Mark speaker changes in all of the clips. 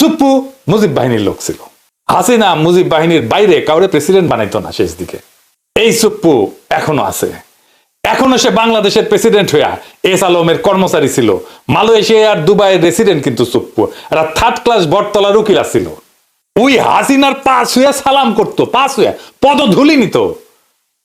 Speaker 1: সুপ্পু মুজিব বাহিনীর লোক ছিল। হাসিনা মুজিব বাহিনীর বাইরে কাউরে প্রেসিডেন্ট বানাইতো না শেষ দিকে। এই সুপ্পু এখনও আছে। এখনও সে বাংলাদেশের প্রেসিডেন্ট হইয়া এস আলমের কর্মচারী ছিল। মালয়েশিয়া আর দুবাইয়ের রেসিডেন্ট কিন্তু সুপ্পু একটা থার্ড ক্লাস বটতলার উকিলা ছিল। ওই হাসিনার পাশ হইয়া সালাম করতো, পাশ হইয়া পদধূলি নিত।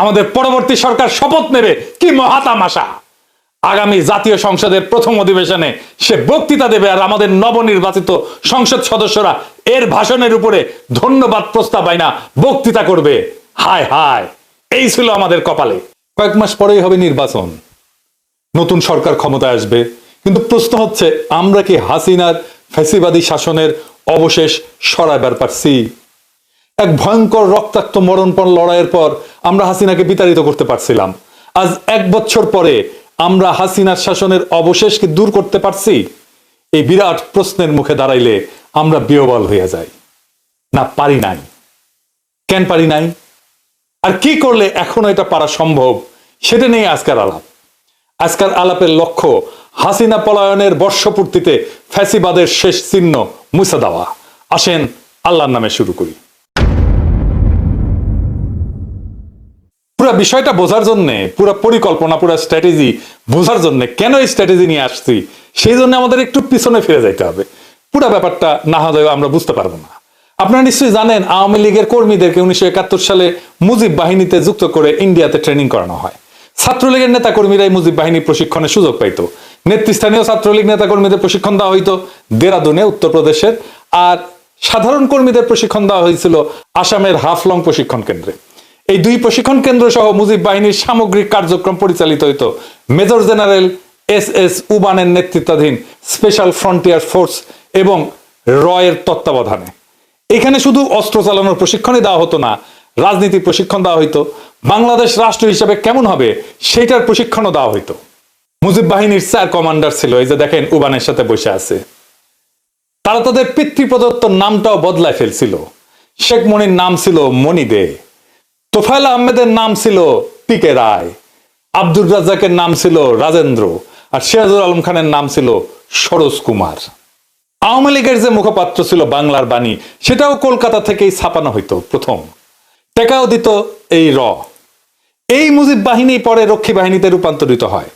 Speaker 1: আমাদের পরবর্তী সরকার শপথ নেবে কি মহা তামাশা আগামী জাতীয় সংসদের প্রথম অধিবেশনে সে বক্তৃতা দেবে আর আমাদের নবনির্বাচিত সংসদ সদস্যরা এর ভাষণের উপরে ধন্যবাদ প্রস্তাব আইনা বক্তৃতা করবে। হায় হায়, এই ছিল আমাদের কপালে। কয়েক মাস পরেই হবে নির্বাচন। নতুন সরকার ক্ষমতায় আসবে। কিন্তু প্রশ্ন হচ্ছে, আমরা কি হাসিনার ফ্যাসিবাদী শাসনের অবশেষ সরাইবার পারছি? এক ভয়ঙ্কর রক্তাক্ত মরণপণ লড়াইয়ের পর আমরা হাসিনাকে বিতাড়িত করতে পারছিলাম। আজ এক বছর পরে আমরা হাসিনার শাসনের অবশেষকে দূর করতে পারছি। এই বিরাট প্রশ্নের মুখে দাঁড়াইলে আমরা বিহবল হইয়া যাই। না, পারি নাই। কেন পারি নাই? আর কি করলে এখনও এটা পারা সম্ভব সেটা নিয়ে আজকের আলাপ। আজকের আলাপের লক্ষ্য হাসিনা পলায়নের বর্ষপূর্তিতে ফ্যাসিবাদের শেষ চিহ্ন মুছে দেওয়া। আসেন, আল্লাহর নামে শুরু করি। পুরো বিষয়টা বোঝার জন্য, পুরো পরিকল্পনা, পুরো স্ট্র্যাটেজি বোঝার জন্য কেন এই স্ট্র্যাটেজি নিয়ে আসছি, সেই জন্য আমাদের একটু পিছনে ফিরে যাইতে হবে। পুরো ব্যাপারটা না হলে আমরা বুঝতে পারব না। আপনারা নিশ্চয়ই জানেন, আওয়ামী লীগের কর্মীদেরকে উনিশশো একাত্তর সালে মুজিব বাহিনীতে যুক্ত করে ইন্ডিয়াতে ট্রেনিং করানো হয়। ছাত্রলীগের নেতা কর্মীরাই মুজিব বাহিনী প্রশিক্ষণের সুযোগ পাইতো। নেতৃস্থানীয় ছাত্রলীগ নেতা কর্মীদের প্রশিক্ষণ দেওয়া হইতো দেরাদুনে, উত্তরপ্রদেশের। আর সাধারণ কর্মীদের প্রশিক্ষণ দেওয়া হয়েছিল আসামের হাফলং প্রশিক্ষণ কেন্দ্রে। এই দুই প্রশিক্ষণ কেন্দ্র সহ মুজিব বাহিনীর সামগ্রিক কার্যক্রম পরিচালিত হইত। মেজর জেনারেল এস এস উবানের নেতৃত্বাধীন স্পেশাল ফ্রন্টিয়ার ফোর্স এবং রয়ের তত্ত্বাবধানে। এখানে শুধু অস্ত্র চালানোর প্রশিক্ষণই দেওয়া হতো না রাজনীতি প্রশিক্ষণ দেওয়া হইতো। বাংলাদেশ রাষ্ট্র হিসেবে কেমন হবে সেইটার প্রশিক্ষণও দেওয়া হইতো। মুজিব বাহিনীর চার কমান্ডার ছিল, এই যে দেখেন উবানের সাথে বসে আছে। তারা তাদের পিতৃপ্রদত্ত নামটাও বদলায় ফেলছিল। শেখ মনির নাম ছিল মনি দে। তোফায়েল আহমেদের নাম ছিল পিকে রায়, আব্দুর রাজ্জাকের নাম ছিল রাজেন্দ্র, আর সিরাজুল আলম খানের নাম ছিল সরোজ কুমার। আওয়ামী লীগের যে মুখপাত্র ছিল বাংলার বাণী, সেটাও কলকাতা থেকেই ছাপানো হইতো প্রথম। টেকাও দিত এই র। এই মুজিব বাহিনী পরে রক্ষী বাহিনীতে রূপান্তরিত হয়।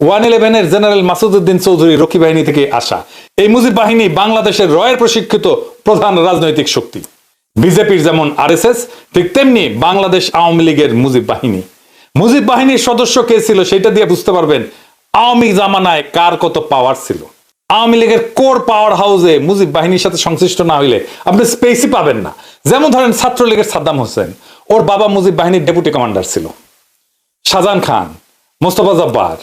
Speaker 1: ওয়ান ইলেভেনের জেনারেল মাসুদুদ্দিন চৌধুরী রক্ষী বাহিনী থেকে আসা। এই মুজিব বাহিনী বাংলাদেশের রয়ের প্রশিক্ষিত প্রধান রাজনৈতিক শক্তি। বিজেপির যেমন আরএসএস, ঠিক তেমনি বাংলাদেশ আওয়ামী লীগের মুজিব বাহিনী। মুজিব বাহিনীর সদস্য কে ছিল সেটা দিয়ে বুঝতে পারবেন, আওয়ামী জামানায় কার কত পাওয়ার ছিল। আওয়ামী লীগের কোর পাওয়ার হাউসে মুজিব বাহিনীর সাথে সংশ্লিষ্ট না হইলে আপনি স্পেসই পাবেন না। যেমন ধরেন ছাত্রলীগের সাদ্দাম হোসেন, ওর বাবা মুজিব বাহিনীর ডেপুটি কমান্ডার ছিল। শাহজাহান খান, মোস্তফা জব্বার,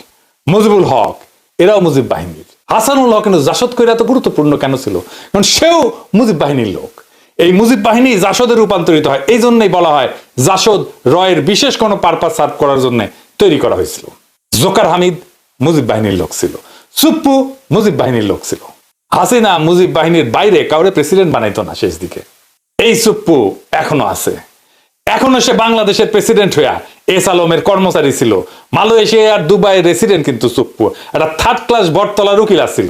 Speaker 1: মুজিবুল হক, এরাও মুজিব বাহিনীর। হাসানুল হক কিন্তু জাসদ করে এত গুরুত্বপূর্ণ কেন ছিল? কারণ সেও মুজিব বাহিনীর লোক। এই মুজিব বাহিনী জাসদে রূপান্তরিত হয়। এই জন্যই বলা হয় জাসদ রয়ের বিশেষ কোনো পারপাস সার্ভ করার জন্য তৈরি করা হয়েছিল। জোকার হামিদ মুজিব বাহিনীর লোক ছিল। সুপ্পু মুজিব বাহিনীর লোক ছিল। হাসিনা মুজিব বাহিনীর বাইরে কাউরে প্রেসিডেন্ট বানাইতো না শেষ দিকে। এই সুপ্পু এখনও আছে। এখনও সে বাংলাদেশের প্রেসিডেন্ট হইয়া এস আলমের কর্মচারী ছিল। মালয়েশিয়া আর দুবাইয়ের রেসিডেন্ট কিন্তু সুপ্পু। একটা থার্ড ক্লাস বটতলার উকিলা ছিল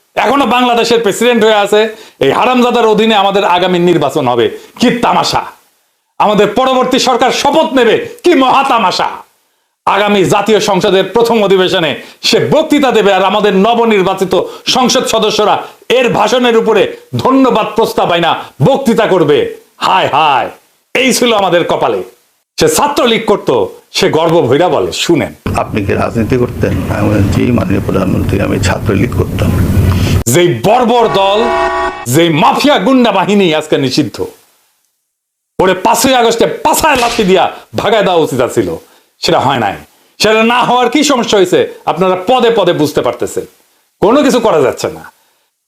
Speaker 1: এখনও বাংলাদেশের প্রেসিডেন্ট হয়ে আছে। এই হারামজাদার অধীনে আমাদের আগামী নির্বাচন হবে। কি তামাশা? আমাদের পরবর্তী সরকার শপথ নেবে কি মহা তামাশা? আগামী জাতীয় সংসদের প্রথম অধিবেশনে সে বক্তৃতা দেবে আর আমাদের নবনির্বাচিত সংসদ সদস্যরা এর ভাষণের উপরে ধন্যবাদ প্রস্তাব আইনা বক্তৃতা করবে। হায় হায়, এই ছিল আমাদের কপালে। সে ছাত্রলীগ করতো সে গর্ব ভৈরা বলে। শুনেন।
Speaker 2: আপনি কি রাজনীতি করতেন? আমি জি মাননীয় প্রধানমন্ত্রী আমি ছাত্রলীগ করতাম।
Speaker 1: যেই বর্বর দল যেই মাফিয়া গুন্ডা বাহিনী আজকে নিষিদ্ধ ওরে পাঁচই আগস্টে পাছায় লাথি দিয়া ভাগায় দেওয়া উচিত ছিল সেটা হয় নাই। সেটা না হওয়ার কি সমস্যা হয়েছে আপনারা পদে পদে বুঝতে পারতেছে কোনো কিছু করা যাচ্ছে না।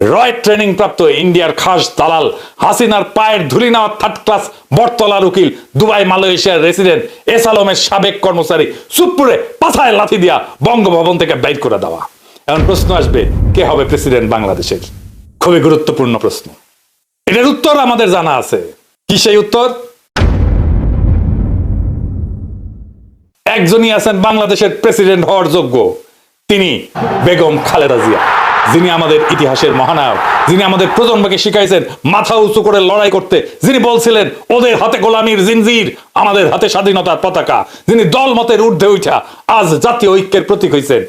Speaker 1: রয় ট্রেনিং প্রাপ্ত ইন্ডিয়ার খাস দালাল হাসিনার পায়ের ধুলি নেওয়া থার্ড ক্লাস বটতলার উকিল দুবাই, মালয়েশিয়ার রেসিডেন্ট এস আলমের সাবেক কর্মচারী সুপুরে পাথায় লাথি দিয়া বঙ্গভবন থেকে বাইর করে দেওয়া। এখন প্রশ্ন আসবে, কে হবে প্রেসিডেন্ট বাংলাদেশের? খুবই গুরুত্বপূর্ণ প্রশ্ন। এটার উত্তর আমাদের জানা আছে। কি সেই উত্তর? একজনই আছেন বাংলাদেশের প্রেসিডেন্ট হওয়ার যোগ্য, তিনি বেগম খালেদা জিয়া। যিনি আমাদের ইতিহাসের মহানায়ক, যিনি আমাদের প্রজন্মকে শিখাইছেন মাথা উঁচু করে লড়াই করতে, যিনি বলছিলেন, ওদের হাতে গোলামীর জিনজির, আমাদের হাতে স্বাধীনতার পতাকা। যিনি দল মতের ঊর্ধ্বে উঠা আজ জাতীয় ঐক্যের প্রতীক হয়েছেন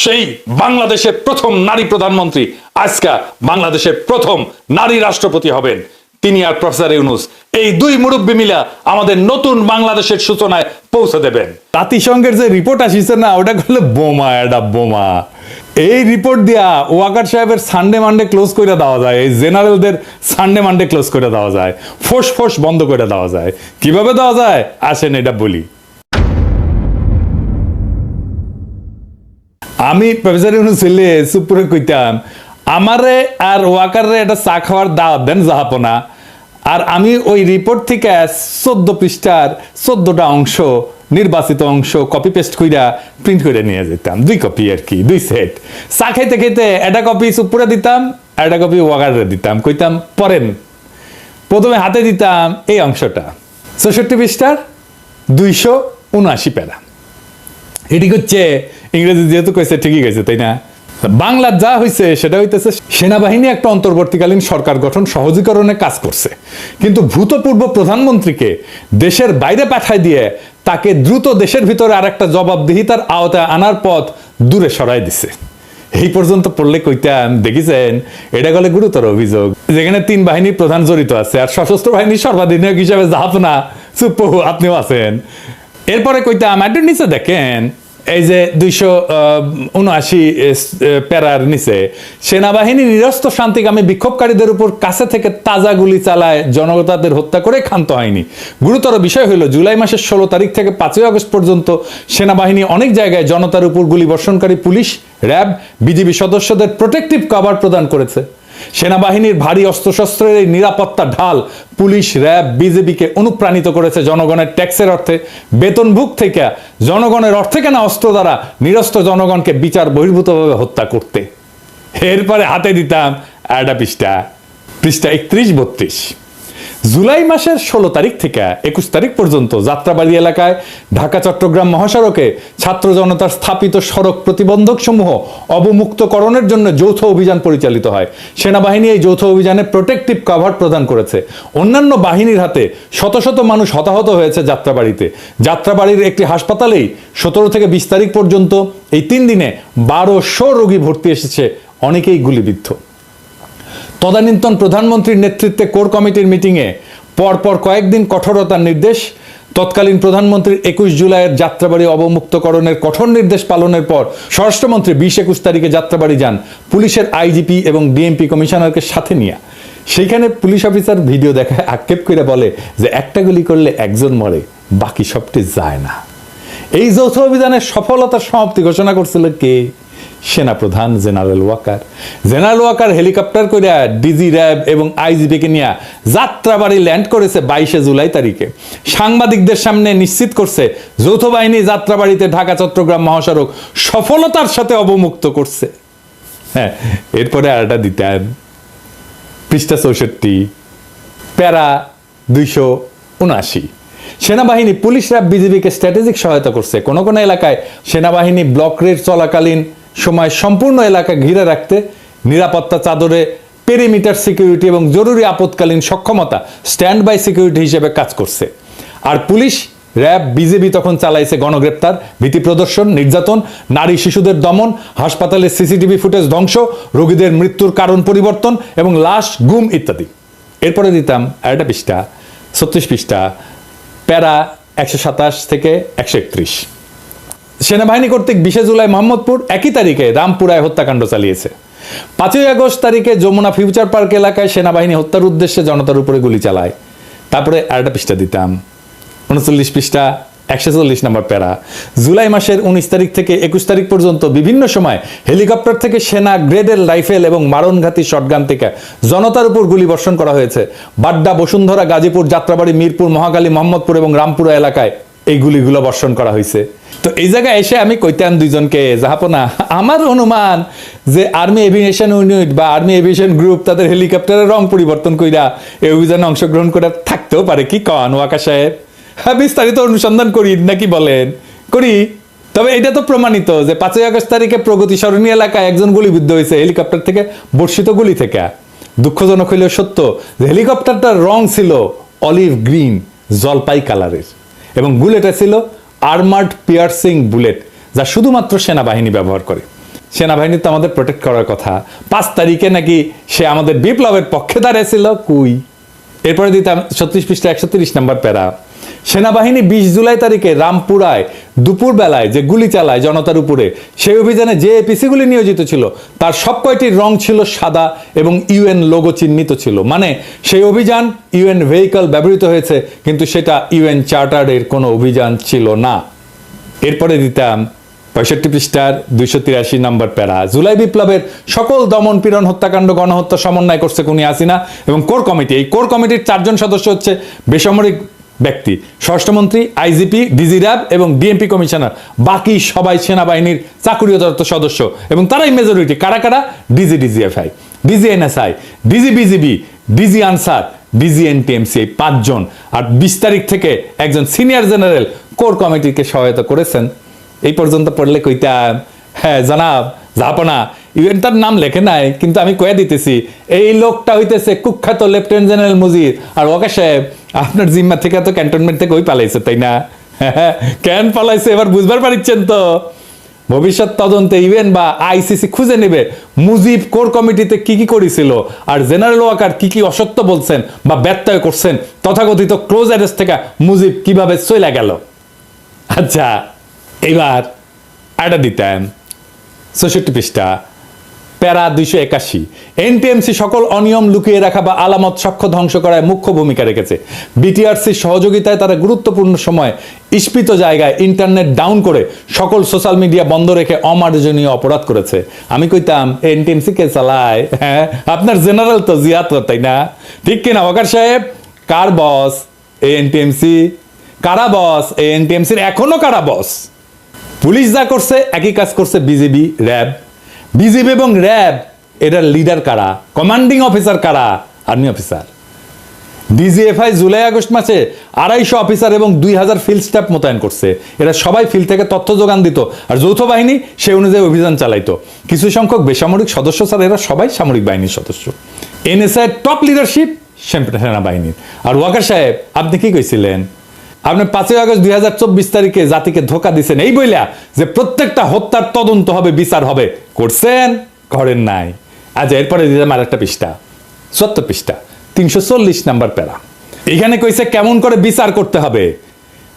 Speaker 1: সেই বাংলাদেশের প্রথম নারী প্রধানমন্ত্রী আজকা বাংলাদেশের প্রথম নারী রাষ্ট্রপতি হবেন। তিনি আর প্রফেসর ইউনুস এই দুই মুরব্বী মিলা আমাদের নতুন বাংলাদেশের সূচনায় পৌঁছে দেবেন। জাতিসংঘের যে রিপোর্ট আসিছে না, ওটা করলে বোমা, এটা বোমা। এই রিপোর্ট দিয়া ওয়াকার সাহেবের সানডে মানডে ক্লোজ করে দেওয়া যায়। এই জেনারেলদের সানডে মানডে ক্লোজ করে দেওয়া যায়। ফোস ফোস বন্ধ করে দেওয়া যায়। কীভাবে দেওয়া যায়? আসেন এটা বলি। আমি প্রফেসর ইউনুস ছেলে সুপুরে কইতাম আমারে আর ওয়াকারে একটা চা খাওয়ার দাওয়াত দেন জাহাপনা। আর আমি ওই রিপোর্ট থেকে চোদ্দ পৃষ্ঠার চোদ্দটা অংশ, নির্বাচিত অংশ কপি পেস্ট কইরা প্রিন্ট করে নিয়ে যেতাম। দুই কপি আর কি, দুই সেট চা খাইতে খাইতে একটা কপি সুপুরে দিতাম, আর একটা কপি ওয়াকারে দিতাম। কইতাম পরেন প্রথমে হাতে দিতাম এই অংশটা। চৌষট্টি পৃষ্ঠার দুইশো উনআশি প্যারা এটি হচ্ছে ইংরেজি যেহেতু কইছে ঠিকই কইছে, তাই না? বাংলা যা হয়েছে সেটা হইতেছে সেনাবাহিনী একটা অন্তর্বর্তীকালীন সরকার গঠন সহজীকরণে কাজ করছে। কিন্তু ভূতপূর্ব প্রধানমন্ত্রীকে দেশের বাইরে পাঠায় দিয়ে তাকে দ্রুত দেশের ভিতরে আর একটা জবাবদিহিতার আওতায় আনার পথ দূরে সরাই দিছে। এই পর্যন্ত পড়লে কইতাম, দেখিছেন, এটা গেলে গুরুতর অভিযোগ। যেখানে তিন বাহিনী প্রধান জড়িত আছে, আর সশস্ত্র বাহিনীর সর্বাধিনায়ক হিসাবে জাহাপনা চুপ্পু আপনিও আছেন। এরপরে কইতাম একটু নিচে দেখেন এই যে দুইশো উনআশি প্যারার নিচে, সেনাবাহিনী নিরস্ত শান্তিকামী বিক্ষোভকারীদের উপর কাছে থেকে তাজা গুলি চালায় জনতাদের হত্যা করে ক্ষান্ত হয়নি গুরুতর বিষয় হলো, জুলাই মাসের ষোলো তারিখ থেকে পাঁচই আগস্ট পর্যন্ত সেনাবাহিনী অনেক জায়গায় জনতার উপর গুলি বর্ষণকারী পুলিশ, র্যাব, বিজিবি সদস্যদের প্রোটেক্টিভ কভার প্রদান করেছে। সেনাবাহিনীর ভারী অস্ত্রশস্ত্রের এই নিরাপত্তা ঢাল পুলিশ, র্যাব, বিজেপিকে অনুপ্রাণিত করেছে জনগণের ট্যাক্সের অর্থে। বেতনভুক থেকে জনগণের অর্থে কেনা অস্ত্র দ্বারা নিরস্ত্র জনগণকে বিচার বহির্ভূতভাবে হত্যা করতে। এরপরে হাতে দিতাম অ্যাডা পৃষ্ঠা। পৃষ্ঠা একত্রিশ, বত্রিশ। জুলাই মাসের ষোলো তারিখ থেকে একুশ তারিখ পর্যন্ত যাত্রাবাড়ি এলাকায় ঢাকা, চট্টগ্রাম মহাসড়কে ছাত্র জনতার স্থাপিত সড়ক প্রতিবন্ধক সমূহ অবমুক্তকরণের জন্য যৌথ অভিযান পরিচালিত হয়। সেনাবাহিনী এই যৌথ অভিযানে প্রোটেক্টিভ কভার প্রদান করেছে। অন্যান্য বাহিনীর হাতে শত শত মানুষ হতাহত হয়েছে যাত্রাবাড়িতে। যাত্রাবাড়ির একটি হাসপাতালেই সতেরো থেকে বিশ তারিখ পর্যন্ত এই তিন দিনে বারোশো রোগী ভর্তি এসেছে। অনেকেই গুলিবিদ্ধ। তদানীন্তন প্রধানমন্ত্রীর নেতৃত্বে কোর কমিটির মিটিংয়ে পরপর কয়েকদিন কঠোরতার নির্দেশ, তৎকালীন প্রধানমন্ত্রীর একুশ জুলাইয়ের যাত্রাবাড়ি অবমুক্তকরণের কঠোর নির্দেশ পালনের পর স্বরাষ্ট্রমন্ত্রী বিশ একুশ তারিখে যাত্রাবাড়ি যান পুলিশের আইজিপি এবং ডিএমপি কমিশনারকে সাথে নিয়ে। সেইখানে পুলিশ অফিসার ভিডিও দেখায় আক্ষেপ করে বলে যে একটা গুলি করলে একজন মরে, বাকি সবটি যায় না। এই যৌথ অভিযানের সফলতার সমাপ্তি ঘোষণা করছিল কে? সেনাপ্রধান general Waker. General Waker helicopter করে ডিজি র্যাব এবং আইজিপিকে নিয়ে যাত্রাবাড়ি ল্যান্ড করেছে বাইশে জুলাই তারিখে। সাংবাদিকদের সামনে নিশ্চিত করছে যৌথ বাহিনী যাত্রাবাড়িতে ঢাকা, চট্টগ্রাম মহাসড়ক সফলতার সাথে অবমুক্ত করছে। হ্যাঁ এরপরে আরেকটা দিতেন পৃষ্ঠা চৌষট্টি, প্যারা দুইশো উনআশি। সেনাবাহিনী পুলিশ র্যাব বিজিবিকে স্ট্র্যাটেজিক সহায়তা করছে। কোন কোন এলাকায় সেনাবাহিনী ব্লক রেড চলাকালীন সময় সম্পূর্ণ এলাকা ঘিরে রাখতে নিরাপত্তা চাদরে পেরিমিটার সিকিউরিটি এবং জরুরি আপৎকালীন সক্ষমতা স্ট্যান্ড বাই সিকিউরিটি হিসেবে কাজ করছে। আর পুলিশ, র্যাব বিজেপি তখন চালাইছে গণগ্রেপ্তার, ভীতি প্রদর্শন, নির্যাতন, নারী শিশুদের দমন হাসপাতালের সিসিটিভি ফুটেজ ধ্বংস, রোগীদের মৃত্যুর কারণ পরিবর্তন এবং লাশ, গুম ইত্যাদি। এরপরে দিতাম আরেকটা পৃষ্ঠা, ছত্রিশ পৃষ্ঠা, প্যারা একশো সাতাশ থেকে একশো একত্রিশ। সেনাবাহিনী কর্তৃক বিশে জুলাই মোহাম্মদপুর একই তারিখে রামপুরায় হত্যাকাণ্ড চালিয়েছে। পাঁচই আগস্ট তারিখে যমুনা ফিউচার পার্ক এলাকায় সেনাবাহিনী হত্যার উদ্দেশ্যে জনতার উপরে গুলি চালায়। তারপরে আরেকটা পৃষ্ঠা দিতাম। উনচল্লিশ পৃষ্ঠা, একশো চল্লিশ নম্বর প্যারা। জুলাই মাসের উনিশ তারিখ থেকে একুশ তারিখ পর্যন্ত বিভিন্ন সময় হেলিকপ্টার থেকে সেনা গ্রেডের রাইফেল এবং মারণঘাতী শটগান থেকে জনতার উপর গুলি বর্ষণ করা হয়েছে। বাড্ডা, বসুন্ধরা, গাজীপুর, যাত্রাবাড়ি, মিরপুর মহাকালী মোহাম্মদপুর এবং রামপুরা এলাকায় এই গুলিগুলো বর্ষণ করা হয়েছে তো এই জায়গায় এসে আমি কইতাম দুইজনকে যাহাপনা আমার অনুমান যে আর্মি এভিয়েশন ইউনিট বা আর্মি এভিয়েশন গ্রুপ তাদের হেলিকপ্টারের রং পরিবর্তন কইরা এই অভিযানে অংশগ্রহণ করে থাকতেও পারে। কি কন ওয়াকা সাহেব হ্যাঁ বিস্তারিত অনুসন্ধান করি, নাকি বলেন? করি। তবে এটা তো প্রমাণিত যে পাঁচই আগস্ট তারিখে প্রগতি সরণী এলাকায় একজন গুলিবিদ্ধ হয়েছে হেলিকপ্টার থেকে বর্ষিত গুলি থেকে। দুঃখজনক হইলেও সত্য যে হেলিকপ্টারটার রং ছিল অলিভ গ্রিন, জলপাই কালারের। এবং বুলেটে ছিল আর্মার্ড পিয়ার্সিং বুলেট, যা শুধুমাত্র সেনাবাহিনী ব্যবহার করে। সেনাবাহিনী তো আমাদের প্রোটেক্ট করার কথা। পাঁচ তারিখে নাকি সে আমাদের বিপ্লবের পক্ষে দাঁড়িয়েছিল কুই। এরপরে দিতাম ছত্রিশ পৃষ্ঠা একশো তিরিশ নম্বর প্যারা। সেনাবাহিনী বিশ জুলাই তারিখে রামপুরায় দুপুর বেলায় যে গুলি চালায় জনতার উপরে, সেই অভিযানে যে এপিসিগুলি নিয়োজিত ছিল, তার সব কয়টির রং ছিল সাদা এবং ইউএন লোগো চিহ্নিত ছিল। মানে সেই অভিযান ইউএন ভেহিকল ব্যবহৃত হয়েছে, কিন্তু সেটা ইউএন চার্টারের কোনো অভিযান ছিল না। এরপরে দিতাম পঁয়ষট্টি পৃষ্ঠার দুইশো তিরাশি নম্বর প্যারা। জুলাই বিপ্লবের সকল দমন পীড়ন, হত্যাকাণ্ড, গণহত্যা সমন্বয় করছে কুনি হাসিনা এবং কোর কমিটি। এই কোর কমিটির চারজন সদস্য হচ্ছে বেসামরিক ব্যক্তি। স্বরাষ্ট্রমন্ত্রী, আইজিপি, ডিজি র্যাব এবং ডিএমপি কমিশনার, বাকি সবাই সেনাবাহিনীর চাকুরিয়ত সদস্য এবং তারাই মেজরিটি কারা কারা? DG, DGFI, DG NSI, DG BGB, DG Ansar, DG NTMC এই পাঁচজন। আর বিশ তারিখ থেকে একজন সিনিয়র জেনারেল কোর কমিটিকে সহায়তা করেছেন। এই পর্যন্ত পড়লে কইতাম হ্যাঁ জানাব জাহাপনা ইভেন তার নাম লেখে নাই, কিন্তু আমি কয়ে দিতেছি, এই লোকটা হইতেছে কুখ্যাত লেফটেন্যান্ট জেনারেল মুজির। আর ওকে সাহেব, আপনার জিম্মা থেকে তো ক্যান্টনমেন্ট থেকে ওই পালাইছে, তাই না? কেন পালাইছে? এবার বুঝবার পারিচ্ছেন তো। ভবিষ্যৎ তদন্তে ইভেন বা আইসিসি খুঁজে নেবে, মুজিব কোর কমিটিতে কি কি করেছিল, আর জেনারেল ওয়াকার কি কি অসত্য বলছেন বা ব্যত্যয় করছেন, তথাকথিত ক্লোজ অ্যারেস্ট থেকে মুজিব কীভাবে চলে গেল? আচ্ছা এবার আটা দিতাম চৌষট্টি পৃষ্ঠা। প্যারা দুইশো একাশি। এনটিএমসি সকল অনিয়ম লুকিয়ে রাখা বা আলামত সাক্ষ্য ধ্বংস করায় মুখ্য ভূমিকা রেখেছে। বিটিআরসির সহযোগিতায় তারা গুরুত্বপূর্ণ সময় ইস্পিত জায়গায় ইন্টারনেট ডাউন করে সকল সোশ্যাল মিডিয়া বন্ধ রেখে অমার্জনীয় অপরাধ করেছে। আমি কইতাম, এনটিএমসি কে চালায়? হ্যাঁ আপনার জেনারেল তো জিয়াত তাই না? ঠিক কিনা ওয়াকার সাহেব? কার বস? এনটিএমসি কারা বস? এনটিএমসির এখনও কারা বস? পুলিশ যা করছে, একই কাজ করছে বিজেপি র্যাব। বিজেপি এবং র্যাব, এটার লিডার কারা? কমান্ডিং অফিসার কারা? Army officer DGFI July August মাসে আড়াইশো অফিসার এবং দুই হাজার ফিল্ড স্টাফ মোতায়েন করছে। এরা সবাই ফিল্ড থেকে তথ্য যোগান দিত আর যৌথ বাহিনী সেই অনুযায়ী অভিযান চালাইতো। কিছু সংখ্যক বেসামরিক সদস্য স্যার এরা সবাই সামরিক বাহিনীর সদস্য। এনএসআই টপ লিডারশিপ সেনাবাহিনীর। আর ওয়াকার সাহেব, আপনি কি কইছিলেন? আপনি পাঁচই আগস্ট দুই হাজার চব্বিশ তারিখে জাতিকে ধোকা দিচ্ছেন এই বইলা যে প্রত্যেকটা হত্যার তদন্ত হবে, বিচার হবে, করছেন করেন নাই। আজ এরপরে দিলাম আর একটা পৃষ্ঠা সত্তর পৃষ্ঠা, তিনশো চল্লিশ নাম্বার প্যারা। এখানে কইছে কেমন করে বিচার করতে হবে?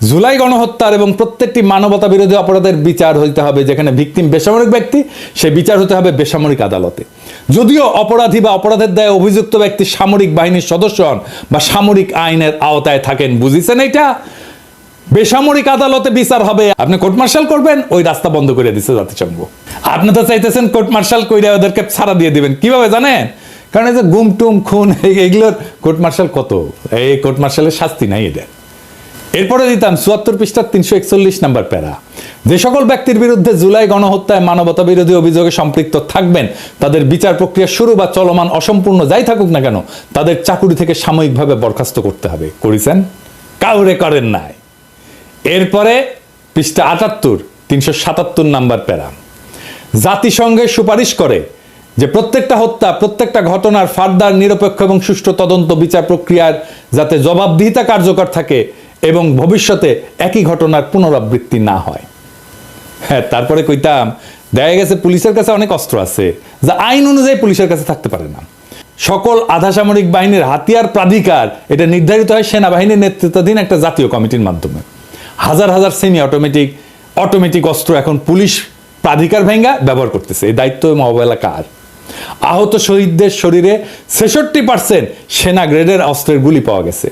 Speaker 1: জুলাই গণহত্যার এবং প্রত্যেকটি মানবতা বিরোধী অপরাধের বিচার হইতে হবে যেখানে ভিকটিম বেসামরিক ব্যক্তি, সে বিচার হতে হবে বেসামরিক আদালতে। যদিও অপরাধী বা অপরাধের দায়ে অভিযুক্ত ব্যক্তি সামরিক বাহিনীর সদস্য হন বা সামরিক আইনের আওতায় থাকেন, বুঝিছেন এটা বেসামরিক আদালতে বিচার হবে। আপনি কোর্ট মার্শাল করবেন, ওই রাস্তা বন্ধ করে দিচ্ছে জাতিসংঘ। আপনি তো চাইতেছেন কোর্ট মার্শাল কইরা ওদেরকে ছাড়া দিয়ে দিবেন। কীভাবে জানেন? কারণ এই যে গুম টুম খুন এই- এগুলোর কোর্ট মার্শাল কত? এই কোর্ট মার্শালের শাস্তি নাই এদের। এরপরে দিতাম চুয়াত্তর পৃষ্ঠার তিনশো একচল্লিশ নাম্বার প্যারা। যে সকল ব্যক্তির বিরুদ্ধে জুলাই গণহত্যায় মানবতা বিরোধী অভিযোগে সম্পৃক্ত থাকবেন, তাদের বিচার প্রক্রিয়া শুরু বা চলমান অসম্পূর্ণ যাই থাকুক না কেন, তাদের চাকুরি থেকে সাময়িকভাবে বরখাস্ত করতে হবে। করেছেন? কাউরে করেন নাই। এরপরে পৃষ্ঠা আটাত্তর, তিনশো সাতাত্তর নাম্বার প্যারা। জাতিসংঘের সুপারিশ করে যে প্রত্যেকটা হত্যা, প্রত্যেকটা ঘটনার ফার্দার নিরপেক্ষ এবং সুষ্ঠু তদন্ত বিচার প্রক্রিয়ার যাতে জবাবদিহিতা কার্যকর থাকে এবং ভবিষ্যতে একই ঘটনার পুনরাবৃত্তি না হয়। হ্যাঁ তারপরে কইতাম, দেখা গেছে পুলিশের কাছে অনেক অস্ত্র আছে, যা আইন অনুযায়ী পুলিশের কাছে থাকতে পারে না। সকল আধা সামরিক বাহিনীর হাতিয়ার প্রাধিকার, এটা নির্ধারিত হয় সেনাবাহিনীর নেতৃত্বাধীন একটা জাতীয় কমিটির মাধ্যমে। হাজার হাজার সেমি অটোমেটিক অটোমেটিক অস্ত্র এখন পুলিশ প্রাধিকার ভেঙ্গা ব্যবহার করতেছে। এই দায়িত্ব এবং কার? আহত শহীদদের শরীরে ছেষট্টি পার্সেন্ট সেনা গ্রেডের অস্ত্রের গুলি পাওয়া গেছে।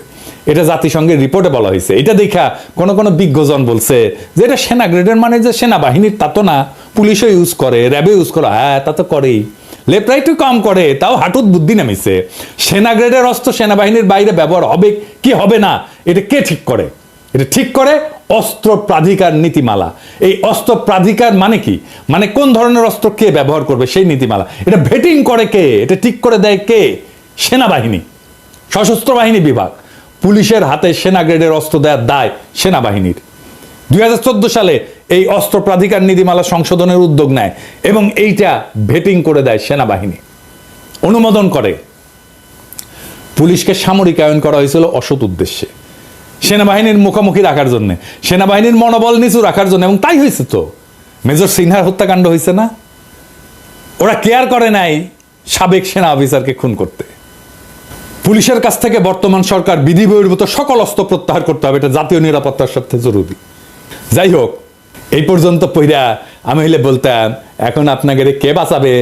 Speaker 1: এটা জাতিসংঘের রিপোর্টে বলা হয়েছে। এটা দেখা কোন কোন বিজ্ঞজন বলছে যে এটা সেনা গ্রেডের মানে যে সেনাবাহিনীর তা তো না, পুলিশও ইউজ করে র্যাবে ইউজ করে। হ্যাঁ তা তো করেই। লেফট কম করে, তাও হাঁটুত বুদ্ধি নামিছে। সেনা গ্রেডের অস্ত্র সেনাবাহিনীর বাইরে ব্যবহার হবে কি হবে না, এটা কে ঠিক করে? এটা ঠিক করে অস্ত্র প্রাধিকার নীতিমালা। এই অস্ত্র প্রাধিকার মানে কি? মানে কোন ধরনের অস্ত্র কে ব্যবহার করবে সেই নীতিমালা। এটা ভেটিং করে কে? এটা ঠিক করে দেয় কে? সেনাবাহিনী, সশস্ত্র বাহিনী বিভাগ। পুলিশের হাতে সেনা গ্রেডের অস্ত্র দেওয়ার দায় সেনাবাহিনীর। দুই সালে এই অস্ত্র প্রাধিকার নীতিমালা সংশোধনের উদ্যোগ নেয় এবং এইটা ভেটিং করে দেয় সেনাবাহিনী। অনুমোদন করে। পুলিশকে সামরিকায়ন করা হয়েছিল অসৎ উদ্দেশ্যে। সেনাবাহিনীর মুখোমুখি রাখার জন্য। সেনাবাহিনীর মনোবল নিচু রাখার জন্য এবং তাই হয়েছে তো। মেজর সিনহার হত্যাকাণ্ড হয়েছে না? ওরা কেয়ার করে নাই সাবেক সেনা অফিসারকে খুন করতে। পুলিশের কাছ থেকে বর্তমান সরকার বিধি বহির্ভূত সকল অস্ত্র প্রত্যাহার করতে হবে, এটা জাতীয় নিরাপত্তার সাথে জরুরি। যাই হোক, এই পর্যন্ত পইরা আমি হইলে বলতাম, এখন আপনাকে কে বাঁচাবে?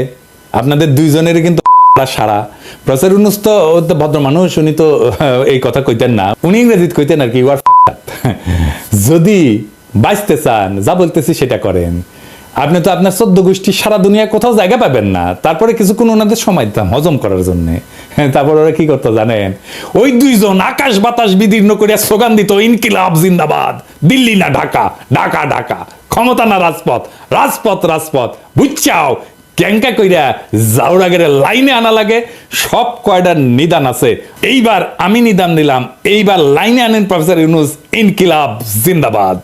Speaker 1: আপনাদের দুইজনের কিন্তু সারা। প্রচার উন্নুস তো ভদ্র মানুষ, উনি তো এই কথা কইতেন না। উনি ইংরেজিত কইতেন আর কি যদি বাঁচতে চান, যা বলতেছি সেটা করেন। আপনি তো আপনার চোদ্দ গোষ্ঠী সারা দুনিয়ায় কোথাও জায়গা পাবেন না। তারপরে কিছুক্ষণ ওনাদের সময় দিতাম হজম করার জন্য। তারপর ওরা কি করতো জানেন? ওই দুইজন আকাশ বাতাস বিদীর্ণ করিয়া স্লোগান দিত, ইনকিলাব জিন্দাবাদ, দিল্লি না ঢাকা ঢাকা ঢাকা, ক্ষমতা না রাজপথ রাজপথ রাজপথ, বুঝছাও? ক্যাঙ্কা কইরা জাউরাগের লাইনে আনা লাগে, সব কয়টার নিদান আছে। এইবার আমি নিদান দিলাম, এইবার লাইনে আনেন প্রফেসর ইউনুস, ইনকিলাব জিন্দাবাদ।